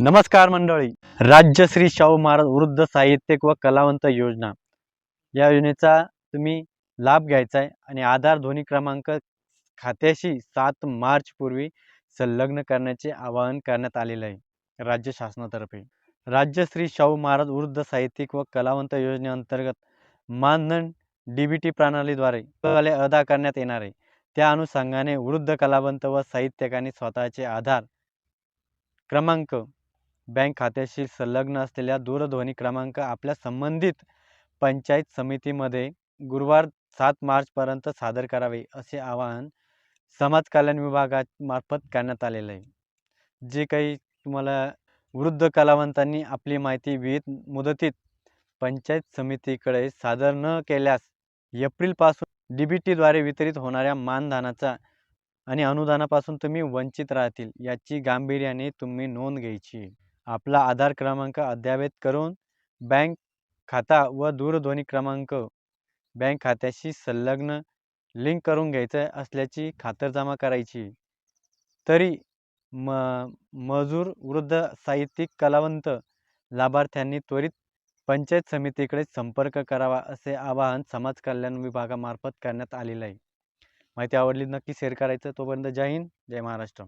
नमस्कार मंडळी. राज्यश्री शाहू महाराज वृद्ध साहित्यिक व कलावंत योजना. या योजनेचा तुम्ही लाभ घ्यायचा आहे आणि आधार ध्वनी क्रमांक खात्याशी सात मार्च पूर्वी संलग्न करण्याचे आवाहन करण्यात आलेलं आहे. राज्य शासनातर्फे. राज्यश्री शाहू महाराज वृद्ध साहित्यिक व कलावंत योजनेअंतर्गत मानधन डी बी टी प्रणालीद्वारे अदा करण्यात येणार आहे. त्या अनुषंगाने वृद्ध कलावंत व साहित्यकांनी स्वतःचे आधार क्रमांक बँक खात्याशी संलग्न असलेल्या दूरध्वनी क्रमांक आपल्या संबंधित पंचायत समितीमध्ये गुरुवार सात मार्चपर्यंत सादर करावे असे आवाहन समाज कल्याण विभागामार्फत करण्यात आलेलं आहे. जे काही तुम्हाला वृद्ध कलावंतांनी आपली माहिती विहित मुदतीत पंचायत समितीकडे सादर न केल्यास एप्रिलपासून डी बी टीद्वारे वितरित होणाऱ्या मानधनाचा आणि अनुदानापासून तुम्ही वंचित राहतील याची गांभीर्याने तुम्ही नोंद घ्यायची आपला आधार क्रमांक अद्ययावत करून बँक खाता व दूरध्वनी क्रमांक बँक खात्याशी संलग्न लिंक करून घ्यायचं असल्याची खातरजमा करायची. तरी म मजूर वृद्ध साहित्यिक कलावंत लाभार्थ्यांनी त्वरित पंचायत समितीकडे संपर्क करावा असे आवाहन समाज कल्याण विभागामार्फत करण्यात आलेलं आहे. माहिती आवडली नक्की शेअर करायचं. तोपर्यंत जय हिंद जय महाराष्ट्र.